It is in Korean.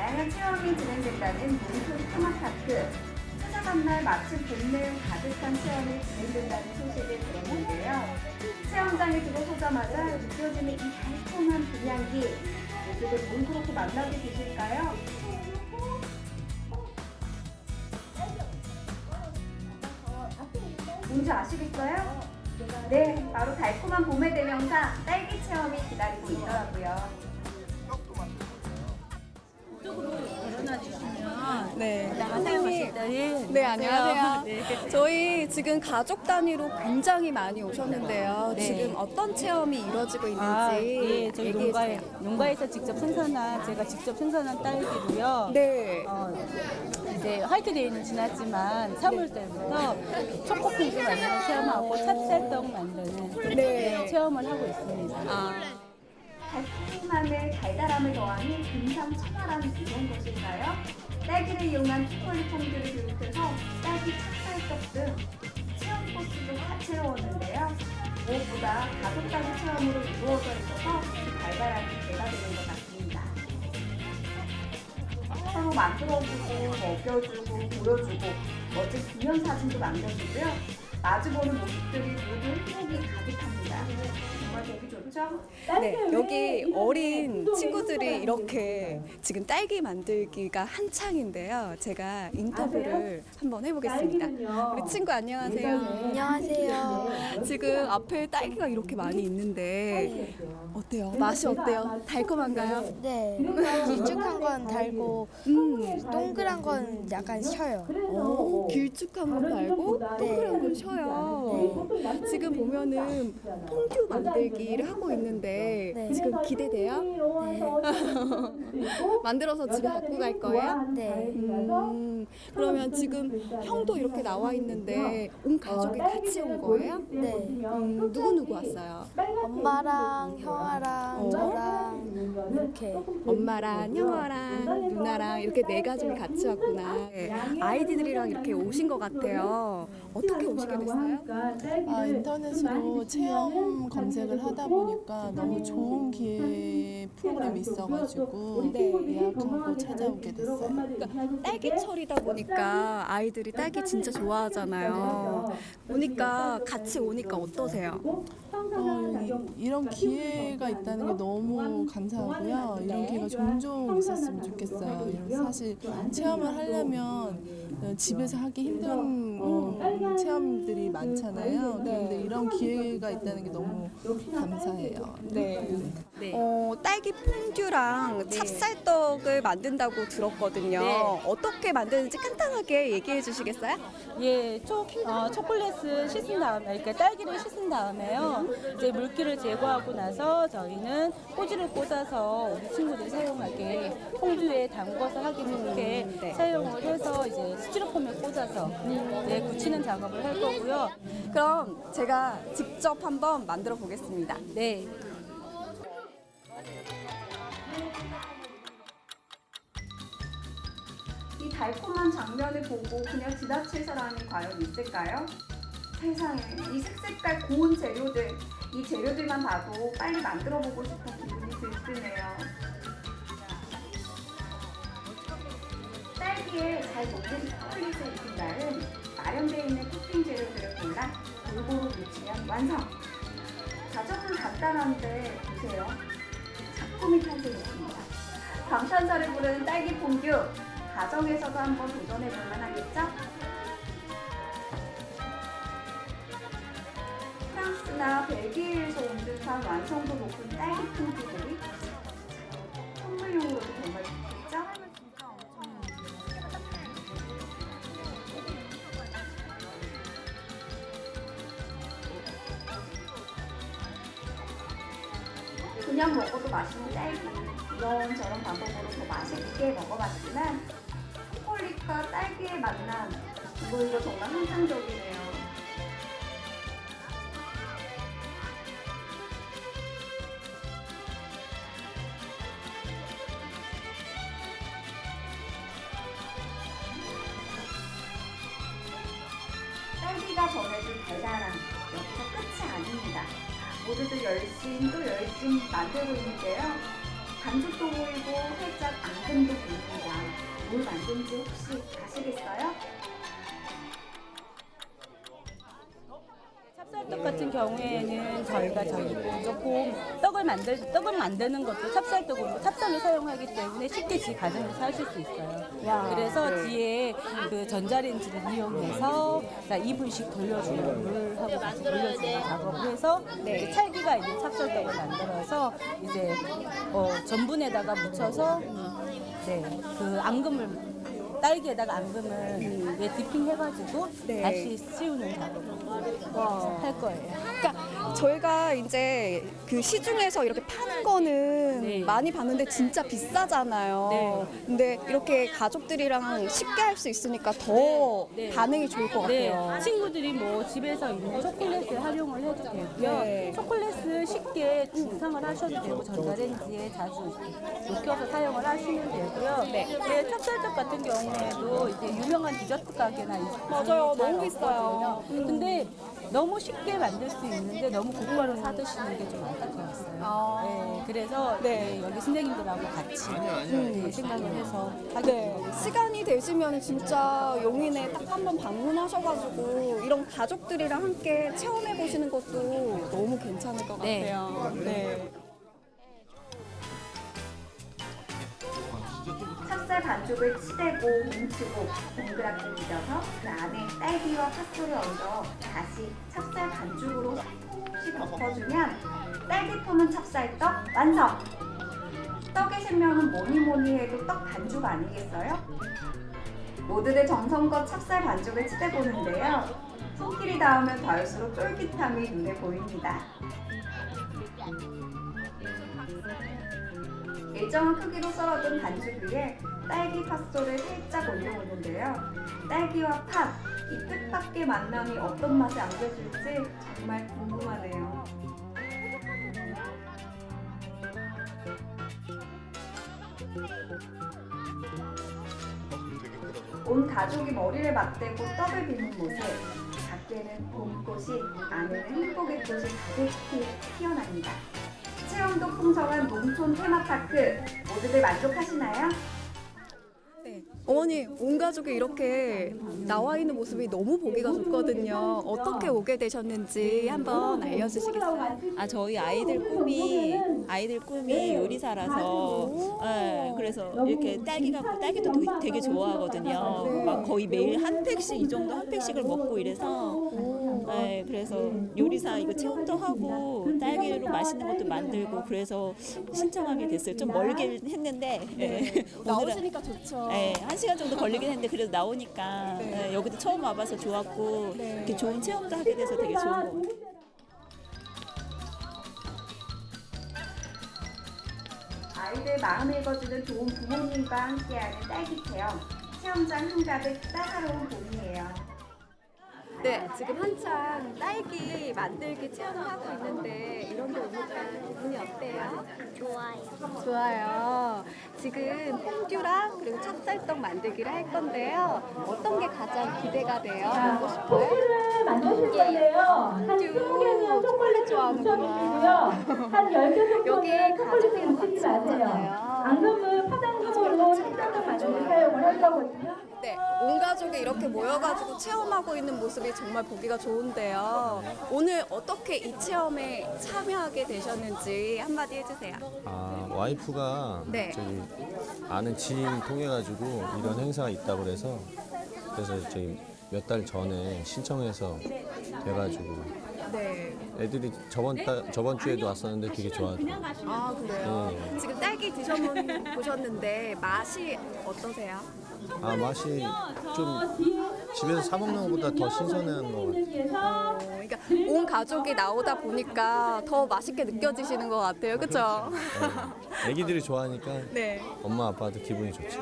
다양한 체험이 진행된다는 몽골 테마파크. 찾아간 날 마침 본내용 가득한 체험이 진행된다는 소식을 들었는데요. 체험장에 들어서자마자 느껴지는 이 달콤한 분향기. 모두들 몽골로 만나게 되실까요? 뭔지 아시겠어요? 네, 바로 달콤한 봄의 대명사 딸기 체험이 기다리고 있더라고요. 네. 안녕하세요. 네, 안녕하세요. 네. 저희 지금 가족 단위로 굉장히 많이 오셨는데요. 네. 지금 어떤 체험이 이루어지고 있는지 아, 예, 저희 얘기해 농가에, 주세요. 농가에서 직접 생산한, 제가 직접 생산한 딸기고요. 네. 어, 이제 화이트데이는 지났지만 3월 때부터 초코핑크 만드는 체험하고 찹쌀떡 만드는 네. 체험을 하고 있습니다. 아, 달콤함에 달달함을 더하는 금상첨화란 이런 것일까요? 딸기를 이용한 초콜릿 퐁듀를 비롯해서 딸기 찹쌀떡 등 체험 코스도 다채로웠는데요. 무엇보다 가족 단위 체험으로 이루어져 있어서 그 달달함이 배가 되는 것 같습니다. 서로 만들어주고 먹여주고 보여주고 멋진 기념사진도 남겨주고요. 마주보는 모습들이 모두 행복이 가득합니다. 네. 여기 어린 친구들이 이렇게 지금 딸기 만들기가 한창인데요. 제가 인터뷰를 한번 해보겠습니다. 우리 친구 안녕하세요. 안녕하세요. 지금 앞에 딸기가 이렇게 많이 있는데 어때요? 맛이 어때요? 달콤한가요? 네, 길쭉한 건 달고 음, 동그란 건 약간 셔요. 어, 길쭉한 건 달고 동그란 건 쉬어요. 지금 보면은 퐁듀 만들 기를 하고 있는데 네. 지금 기대돼요? 네, 만들어서 집에 갖고 갈 거예요? 네, 음, 그러면 지금 형도 이렇게 나와 있는데 온 가족이 같이 온 거예요? 네. 음, 누구 누구 왔어요? 엄마랑 형아랑 어? 저랑 이렇게 엄마랑 형아랑 누나랑 이렇게 네 가족이 같이 왔구나. 네, 아이디들이랑 이렇게 오신 것 같아요. 어떻게 오시게 됐어요? 아, 인터넷으로 체험 검색을 하다 보니까 너무 좋은 기회 프로그램이 있어가지고 예약하고 찾아오게 됐어요. 그러니까 딸기철이다 보니까 아이들이 딸기 진짜 좋아하잖아요. 오니까 같이 오니까 어떠세요? 어, 이, 이런 기회가 있다는 게 너무 감사하고요. 이런 기회가 종종 있었으면 좋겠어요. 이런 사실 체험을 하려면 어, 집에서 하기 힘든 어, 체험들이 많잖아요. 그런데 이런 기회가 있다는 게 너무 감사해요. 네. 어, 딸기 퐁듀랑 찹쌀떡을 만든다고 들었거든요. 네. 어떻게 만드는지 간단하게 얘기해 주시겠어요? 예, 초, 어, 초콜릿을 씻은 다음에, 그러니까 딸기를 씻은 다음에요. 이제 물기를 제거하고 나서 저희는 꼬지를 꽂아서 우리 친구들이 사용하게 퐁듀에 담궈서 하기 좋게 네. 사용을 해서 이제 스티로폼에 꽂아서 네, 굳히는 작업을 할 거고요. 그럼 제가 직접 한번 만들어 보겠습니다. 네. 이 달콤한 장면을 보고 그냥 지나칠 사람이 과연 있을까요? 세상에 이 색색깔 고운 재료들 이 재료들만 봐도 빨리 만들어 보고 싶은 기분이 들뜨네요. 딸기에 잘 녹는 초콜릿을 입힌 날은 마련되어 있는 토핑 재료들을 골라 골고루 묻히면 완성! 과정은 간단한데 보세요. 작품이 탄생했습니다. 감탄사를 부르는 딸기 퐁듀 가정에서도 한번 도전해 볼 만 하겠죠? 프랑스나 벨기에에서 온 듯한 완성도 그냥 먹어도 맛있는 딸기 이런 저런 방법으로 더 맛있게 먹어봤지만 초콜릿과 딸기의 만남 이거 이거 정말 환상적이네요. 딸기가 전해준 달달함 여기서 끝이 아닙니다. 모두들 열심 또 열심 만들고 있는데요. 반죽도 보이고 살짝 앙금도 보이고 어딘지 혹시 아시겠어요? 찹쌀떡 같은 경우에는 저희가 저희 조금 떡을 만들 떡을 만드는 것도 찹쌀떡으로 찹쌀을 사용하기 때문에 쉽게 집 가정에서 하실 수 있어요. 그래서 뒤에 그 전자레인지를 이용해서 2분씩 돌려주는 물하고 같이 돌려주는 작업을 해서 이제 찰기가 있는 찹쌀떡을 만들어서 이제 어, 전분에다가 묻혀서 네, 그 앙금을 딸기에다가 앙금을 예, 디핑 해가지고 네. 다시 씌우는 작업을 할 거예요. 그러니까 저희가 이제 그 시중에서 이렇게 파는 거는 네. 많이 봤는데 진짜 비싸잖아요. 네. 근데 이렇게 가족들이랑 쉽게 할 수 있으니까 더 네. 반응이 좋을 것 네, 같아요. 친구들이 뭐 집에서 있는 초콜릿을 활용을 해도 되고요. 네. 초콜릿을 쉽게 중상을 하셔도 되고 전자레인지에 자주 이렇게 녹여서 사용을 하시면 되고요. 네. 찹쌀떡 같은 경우 에도 이제 유명한 디저트 가게나 맞아요. 잘 너무 비싸요. 없거든요. 근데 너무 쉽게 만들 수 있는데 너무 고가로 사 드시는 게 좀 안타까웠어요. 아. 네, 그래서 네. 네, 여기 선생님들하고 같이 네, 생각을 해서 하게 네, 거예요. 시간이 되시면 진짜 용인에 딱 한 번 방문하셔가지고 이런 가족들이랑 함께 체험해 보시는 것도 너무 괜찮을 것 네. 같아요. 네. 찹쌀 반죽을 치대고 뭉치고 동그랗게 빚어서 그 안에 딸기와 팥소를 얹어 다시 찹쌀 반죽으로 조금씩 덮어주면 딸기 품은 찹쌀떡 완성! 떡의 생명은 뭐니 뭐니 해도 떡 반죽 아니겠어요? 모두들 정성껏 찹쌀 반죽을 치대보는데요. 손길이 닿으면 닿을수록 쫄깃함이 눈에 보입니다. 일정한 크기로 썰어둔 반죽 위에 딸기 팥소를 살짝 올려보는데요. 딸기와 팥, 이 뜻밖의 만남이 어떤 맛에 안겨질지 정말 궁금하네요. 온 가족이 머리를 맞대고 떡을 빚는 모습. 밖에는 봄꽃이, 안에는 행복의 꽃이 가득히 피어납니다. 체험도 풍성한 농촌 테마파크 모두들 만족하시나요? 네. 어머니, 온 가족이 이렇게 나와 있는 모습이 너무 보기가 좋거든요. 어떻게 오게 되셨는지 한번 알려주시겠어요? 아 저희 아이들 꿈이 아이들 꿈이 요리사라서 예, 그래서 이렇게 딸기 갖고 딸기도 되게, 되게 좋아하거든요. 막 거의 매일 한 팩씩 이 정도 한 팩씩을 먹고 이래서 예, 그래서 요리사 이거 체험도 하고 딸기로 맛있는 것도 만들고 그래서 신청하게 됐어요. 좀 멀긴 했는데 예, 오늘은 나오시니까 좋죠. 예, 한 시간 정도 걸리긴 했는데 그래도 나오니까 예, 여기도 처음 와봐서 좋았고 이렇게 좋은 체험도 하게 돼서 되게 좋은 것 같아요. 아이들 마음 읽어주는 좋은 부모님과 함께하는 딸기 체험. 체험장 한가득 따사로운 봄이에요. 네, 지금 한창 딸기 만들기 체험하고 있는데 이런 데 오니까 기분이 어때요? 좋아요. 좋아요. 지금 퐁듀랑 그리고 찹쌀떡 만들기를 할 건데요. 어떤 게 가장 기대가 돼요? 먹고 싶어요? 만드실 건데요. 한 퐁듀. 20개는 초콜릿 좋아하는구나. 한 10개 여기 정도는 가족이랑 묻히지 같이 마세요. 있잖아요. 앙금은 파당금 으로 식당도 만들어 사용을 할 거거든요. 네, 온 가족이 이렇게 모여가지고 체험하고 있는 모습이 정말 보기가 좋은데요. 오늘 어떻게 이 체험에 참여하게 되셨는지 한마디 해주세요. 아 와이프가 네. 저기 아는 지인 통해 가지고 이런 행사가 있다고 그래서 그래서 저희 몇 달 전에 신청해서 돼가지고 네. 애들이 저번 달 저번 주에도 왔었는데 되게 좋아하더라고요. 아, 그래요? 네. 지금 딸기 드셔보셨는데 맛이 어떠세요? 아 맛이 좀 집에서 사 먹는 것보다 더 신선한 것 같아요. 어, 그러니까 온 가족이 나오다 보니까 더 맛있게 느껴지시는 것 같아요. 그렇죠? 네. 애기들이 좋아하니까 네. 엄마 아빠도 기분이 좋죠.